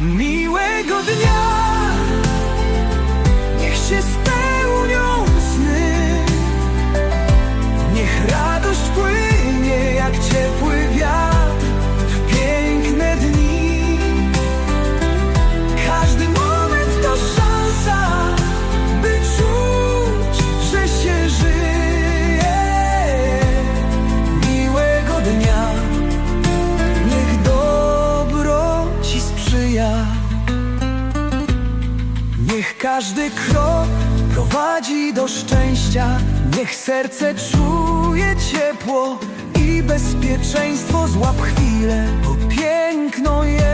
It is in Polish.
Miłego dnia. Niech się spełnią sny. Niech radość płynie Niech każdy krok prowadzi do szczęścia. Niech serce czuje ciepło i bezpieczeństwo. Złap chwilę, bo piękno jest